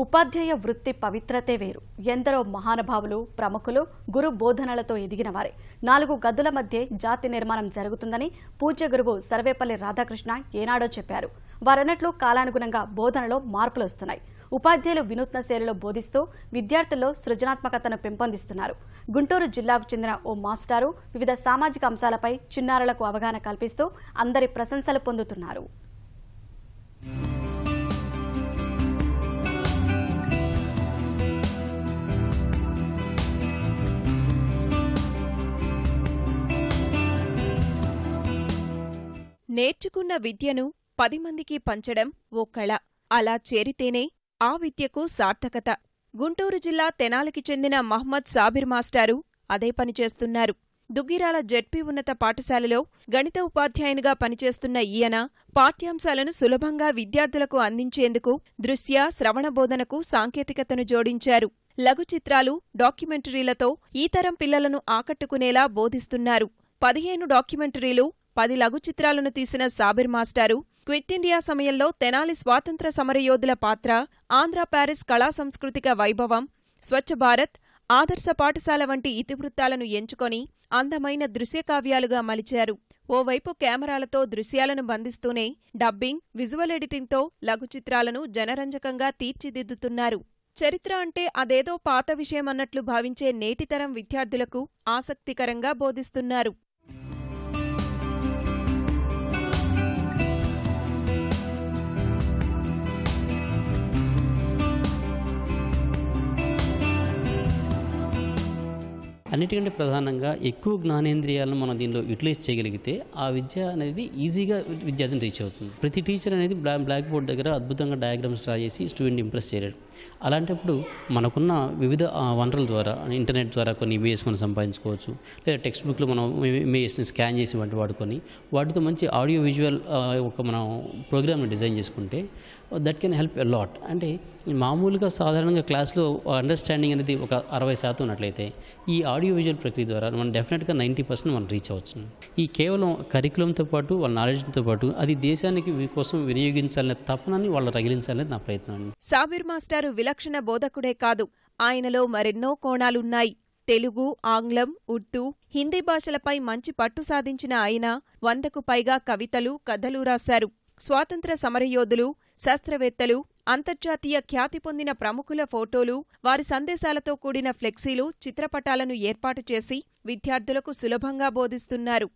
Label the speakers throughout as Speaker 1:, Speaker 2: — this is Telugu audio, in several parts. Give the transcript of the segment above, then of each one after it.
Speaker 1: ఉపాధ్యాయ వృత్తి పవిత్రతే వేరు. ఎందరో మహానుభావులు ప్రముఖులు గురు బోధనలతో ఎదిగిన వారే. నాలుగు గదుల మధ్య జాతి నిర్మాణం జరుగుతుందని పూజ్య గురువు సర్వేపల్లి రాధాకృష్ణ ఏనాడో చెప్పారు. వారన్నట్లు కాలానుగుణంగా బోధనలో మార్పులు వస్తున్నాయి. ఉపాధ్యాయులు వినూత్న శైలిలో బోధిస్తూ విద్యార్థుల్లో సృజనాత్మకతను పెంపొందిస్తున్నారు. గుంటూరు జిల్లాకు చెందిన ఓ మాస్టారు వివిధ సామాజిక అంశాలపై చిన్నారులకు అవగాహన కల్పిస్తూ అందరి ప్రశంసలు పొందుతున్నారు.
Speaker 2: నేర్చుకున్న విద్యను పది మందికి పంచడం ఓ కళ. అలా చేరితేనే ఆ విద్యకు సార్థకత. గుంటూరు జిల్లా తెనాలికి చెందిన మహ్మద్ సాబిర్ మాస్టారు అదే పనిచేస్తున్నారు దుగ్గిరాల జెడ్పీ ఉన్నత పాఠశాలలో గణిత ఉపాధ్యాయునిగా పనిచేస్తున్న ఈయన పాఠ్యాంశాలను సులభంగా విద్యార్థులకు అందించేందుకు దృశ్య శ్రవణ బోధనకు సాంకేతికతను జోడించారు. లఘు చిత్రాలు డాక్యుమెంటరీలతో ఈ తరం పిల్లలను ఆకట్టుకునేలా బోధిస్తున్నారు. పదిహేను డాక్యుమెంటరీలు పది లఘు చిత్రాలను తీసిన సాబిర్ మాస్టారు క్విట్ ఇండియా సమయంలో తెనాలి స్వాతంత్ర సమరయోధుల పాత్ర ఆంధ్ర ప్యారిస్ కళా సాంస్కృతిక వైభవం స్వచ్ఛ భారత్ ఆదర్శ పాఠశాల వంటి ఇతివృత్తాలను ఎంచుకొని అందమైన దృశ్యకావ్యాలుగా మలిచారు. ఓవైపు కెమెరాలతో దృశ్యాలను బంధిస్తూనే డబ్బింగ్ విజువల్ ఎడిటింగ్తో లఘు చిత్రాలను జనరంజకంగా తీర్చిదిద్దుతున్నారు. చరిత్ర అంటే అదేదో పాత విషయమన్నట్లు భావించే నేటితరం విద్యార్థులకు ఆసక్తికరంగా బోధిస్తున్నారు.
Speaker 3: అన్నిటికంటే ప్రధానంగా ఎక్కువ జ్ఞానేంద్రియాలను మనం దీనిలో యూటిలైజ్ చేయగలిగితే ఆ విద్య అనేది ఈజీగా విద్యార్థిని రీచ్ అవుతుంది. ప్రతి టీచర్ అనేది బ్లాక్ బోర్డ్ దగ్గర అద్భుతంగా డయాగ్రామ్స్ డ్రా చేసి స్టూడెంట్ ఇంప్రెస్ చేయలేడు. అలాంటప్పుడు మనకున్న వివిధ వనరుల ద్వారా ఇంటర్నెట్ ద్వారా కొన్ని ఇమేజెస్ మనం సంపాదించుకోవచ్చు. లేదా టెక్స్ట్ బుక్లో మనం ఇమేజెస్ని స్కాన్ చేసి వంటి వాడుకొని వాటితో మంచి ఆడియో విజువల్ ఒక మనం ప్రోగ్రామ్ని డిజైన్ చేసుకుంటే దట్ కెన్ హెల్ప్ లాట్ అంటే మామూలుగా సాధారణంగా క్లాస్లో అండర్స్టాండింగ్ అనేది ఒక అరవై శాతం ఉన్నట్లయితే ఈ ఆడియో విజువల్ ప్రక్రియ ద్వారా మనం డెఫినెట్గా నైంటీ పర్సెంట్ మనం రీచ్ అవ్వచ్చు. ఈ కేవలం కరికులంతో పాటు వాళ్ళ నాలెడ్జ్తో పాటు అది దేశానికి కోసం వినియోగించాలనే తపనని వాళ్ళు రగిలించాలనేది నా ప్రయత్నం అండి.
Speaker 2: సాబిర్ మాస్టారు విలక్షణ బోధకుడే కాదు. ఆయనలో మరెన్నో కోణాలున్నాయి. తెలుగు ఆంగ్లం ఉర్దూ హిందీ భాషలపై మంచి పట్టు సాధించిన ఆయన వందకు పైగా కవితలు కథలు రాశారు. స్వాతంత్ర సమరయోధులు శాస్త్రవేత్తలు అంతర్జాతీయ ఖ్యాతి పొందిన ప్రముఖుల ఫోటోలు వారి సందేశాలతో కూడిన ఫ్లెక్సీలు చిత్రపటాలను ఏర్పాటు చేసి విద్యార్థులకు సులభంగా బోధిస్తున్నారు.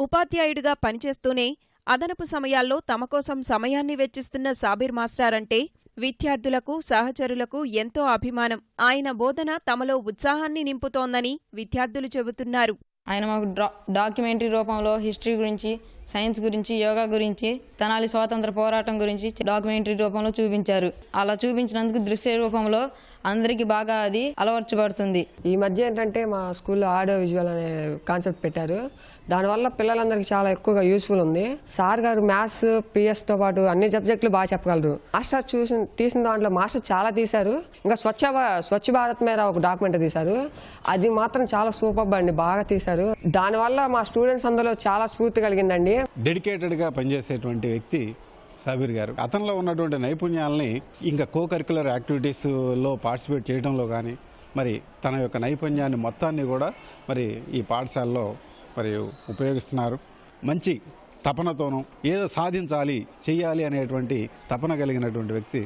Speaker 2: ఉపాధ్యాయుడిగా పనిచేస్తూనే అదనపు సమయాల్లో తమ కోసం సమయాన్ని వెచ్చిస్తున్న సాబిర్ మాస్టారంటే విద్యార్థులకు సహచరులకు ఎంతో అభిమానం. ఆయన బోధన తమలో ఉత్సాహాన్ని నింపుతోందని విద్యార్థులు చెబుతున్నారు.
Speaker 4: ఆయన మాకు డాక్యుమెంటరీ రూపంలో హిస్టరీ గురించి సైన్స్ గురించి యోగా గురించి తెనాలి స్వాతంత్ర పోరాటం గురించి డాక్యుమెంటరీ రూపంలో చూపించారు. అలా చూపించినందుకు దృశ్య రూపంలో అందరికీ బాగా అది అలవర్చబడుతుంది
Speaker 5: ఈ మధ్య ఏంటంటే మా స్కూల్లో ఆడియో విజువల్ అనే కాన్సెప్ట్ పెట్టారు. దానివల్ల పిల్లలందరికీ చాలా ఎక్కువగా యూస్ఫుల్ ఉంది. సార్ గారు మ్యాథ్స్ పిఎస్తో పాటు అన్ని సబ్జెక్టులు బాగా చెప్పగలరు. మాస్టర్ చూసిన తీసిన దాంట్లో మాస్టర్ చాలా తీశారు. ఇంకా స్వచ్ఛ భా- స్వచ్ఛ భారత్ మీద ఒక డాక్యుమెంట్ తీశారు. అది మాత్రం చాలా సూపర్ అండి బాగా తీశారు. దానివల్ల మా స్టూడెంట్స్ అందరిలో చాలా స్ఫూర్తి కలిగిందండి.
Speaker 6: డెడికేటెడ్గా పనిచేసేటువంటి వ్యక్తి సాబీర్ గారు. అతనిలో ఉన్నటువంటి నైపుణ్యాలని ఇంకా కో కరికులర్ యాక్టివిటీస్లో పార్టిసిపేట్ చేయడంలో కానీ మరి తన యొక్క నైపుణ్యాన్ని మొత్తాన్ని కూడా మరి ఈ పాఠశాలలో మరి ఉపయోగిస్తున్నారు. మంచి తపనతోనూ ఏదో సాధించాలి చేయాలి అనేటువంటి తపన కలిగినటువంటి వ్యక్తి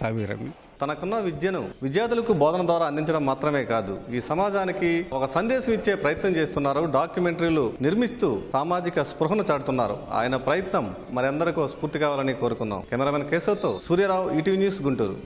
Speaker 6: సాబీర్
Speaker 7: తనకున్న విద్యను విద్యార్థులకు బోధన ద్వారా అందించడం మాత్రమే కాదు ఈ సమాజానికి ఒక సందేశం ఇచ్చే ప్రయత్నం చేస్తున్నారు డాక్యుమెంటరీలు నిర్మిస్తూ సామాజిక స్పృహను చాటుతున్నారు. ఆయన ప్రయత్నం మరెందరికో స్ఫూర్తి కావాలని కోరుకుందాం. కెమెరామెన్ కేశవ్తో సూర్యరావు ఈటీవీ న్యూస్ గుంటూరు.